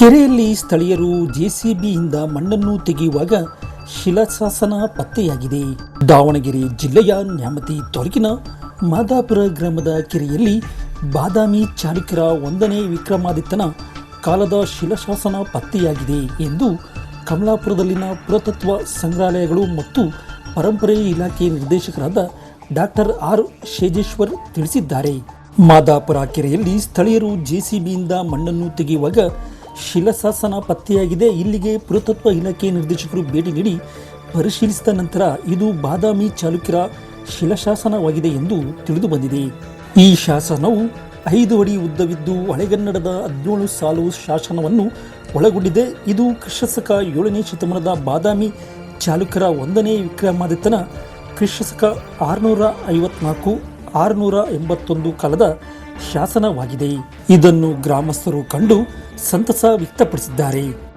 ಕೆರೆಯಲ್ಲಿ ಸ್ಥಳೀಯರು ಜೆಸಿಬಿಯಿಂದ ಮಣ್ಣನ್ನು ತೆಗೆಯುವಾಗ ಶಿಲಾಶಾಸನ ಪತ್ತೆಯಾಗಿದೆ. ದಾವಣಗೆರೆ ಜಿಲ್ಲೆಯ ನ್ಯಾಮತಿ ತಾಲೂಕಿನ ಮಾದಾಪುರ ಗ್ರಾಮದ ಕೆರೆಯಲ್ಲಿ ಬಾದಾಮಿ ಚಾಲುಕ್ಯರ ಒಂದನೇ ವಿಕ್ರಮಾದಿತ್ಯನ ಕಾಲದ ಶಿಲಾಶಾಸನ ಪತ್ತೆಯಾಗಿದೆ ಎಂದು ಕಮಲಾಪುರದಲ್ಲಿನ ಪುರಾತತ್ವ ಸಂಗ್ರಹಾಲಯಗಳು ಮತ್ತು ಪರಂಪರೆ ಇಲಾಖೆ ನಿರ್ದೇಶಕರಾದ ಡಾಕ್ಟರ್ ಆರ್ ಶೇಜೇಶ್ವರ್ ತಿಳಿಸಿದ್ದಾರೆ. ಮಾದಾಪುರ ಕೆರೆಯಲ್ಲಿ ಸ್ಥಳೀಯರು ಜೆಸಿಬಿಯಿಂದ ಮಣ್ಣನ್ನು ತೆಗೆಯುವಾಗ ಶಿಲಾಶಾಸನ ಪತ್ತೆಯಾಗಿದೆ. ಇಲ್ಲಿಗೆ ಪುರಾತತ್ವ ಇಲಾಖೆ ನಿರ್ದೇಶಕರು ಭೇಟಿ ನೀಡಿ ಪರಿಶೀಲಿಸಿದ ನಂತರ ಇದು ಬಾದಾಮಿ ಚಾಲುಕ್ಯರ ಶಿಲಾಶಾಸನವಾಗಿದೆ ಎಂದು ತಿಳಿದು ಬಂದಿದೆ. ಈ ಶಾಸನವು ಐದು ಅಡಿ ಉದ್ದವಿದ್ದು ಹಳೆಗನ್ನಡದ ಹದಿನೇಳು ಸಾಲು ಶಾಸನವನ್ನು ಒಳಗೊಂಡಿದೆ. ಇದು ಕ್ರಿಶಸಕ ಏಳನೇ ಶತಮಾನದ ಬಾದಾಮಿ ಚಾಲುಕ್ಯರ ಒಂದನೇ ವಿಕ್ರಮಾದಿತ್ಯನ ಕ್ರಿಶಸಕ ಆರುನೂರ ಐವತ್ನಾಲ್ಕು, ಆರುನೂರ ಎಂಬತ್ತೊಂದು ಕಾಲದ ಶಾಸನವಾಗಿದೆ. ಇದನ್ನು ಗ್ರಾಮಸ್ಥರು ಕಂಡು ಸಂತಸ ವ್ಯಕ್ತಪಡಿಸಿದ್ದಾರೆ.